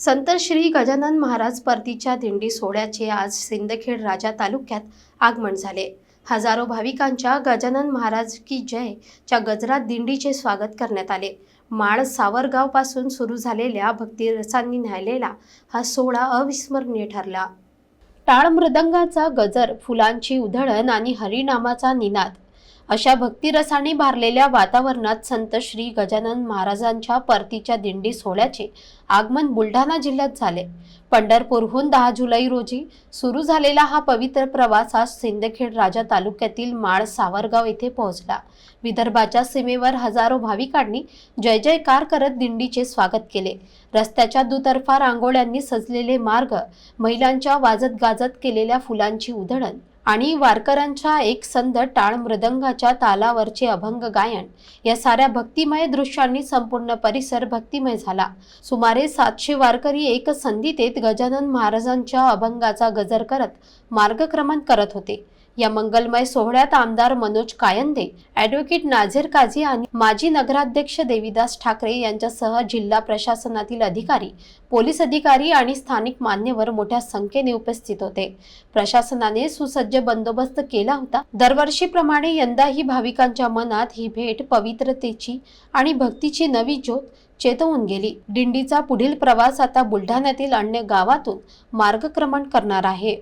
संत श्री गजानन महाराज परतीच्या दिंडी सोहळ्याचे आज सिंदखेड राजा तालुक्यात आगमन झाले. हजारो भाविकांच्या गजानन महाराज की जय च्या गजरात दिंडीचे स्वागत करण्यात आले. माळ सावरगावपासून सुरू झालेल्या भक्तिरसांनी न्यायलेला हा सोहळा अविस्मरणीय ठरला. टाळ मृदंगाचा गजर फुलांची उधळण आणि हरिनामाचा निनाद अशा भक्तिरसाने भारलेल्या वातावरणात संत श्री गजानन महाराजांच्या परतीच्या दिंडी सोहळ्याचे आगमन बुलढाणा जिल्ह्यात झाले. पंढरपूरहून दहा जुलै रोजी सुरू झालेला हा पवित्र प्रवास आज सिंदखेड राजा तालुक्यातील माळ सावरगाव येथे पोहोचला. विदर्भाच्या सीमेवर हजारो भाविकांनी जय जयकार करत दिंडीचे स्वागत केले. रस्त्याच्या दुतर्फा रांगोळ्यांनी सजलेले मार्ग महिलांच्या वाजत गाजत केलेल्या फुलांची उधळण आणि वारकऱ्यांच्या एक संद टाळ मृदंगाच्या तालावरचे अभंग गायन. या साऱ्या भक्तिमय दृश्यांनी संपूर्ण परिसर भक्तिमय झाला. सुमारे सातशे वारकरी एक संधीतेत गजानन महाराजांच्या अभंगाचा गजर करत मार्गक्रमण करत होते. या मंगलमय सोहळ्यात आमदार मनोज कायंदे ॲडव्होकेट नाझीर काझी आणि माजी नगराध्यक्ष देवीदास ठाकरे यांच्यासह जिल्हा प्रशासनातील अधिकारी पोलीस अधिकारी आणि स्थानिक मान्यवर मोठ्या संख्येने उपस्थित होते. प्रशासनाने सुसज्ज बंदोबस्त केला होता. दरवर्षीप्रमाणे यंदाही भाविकांच्या मनात ही भेट पवित्रतेची आणि भक्तीची नवी ज्योत चेतवून गेली. दिंडीचा पुढील प्रवास आता बुलढाण्यातील अन्य गावातून मार्गक्रमण करणार आहे.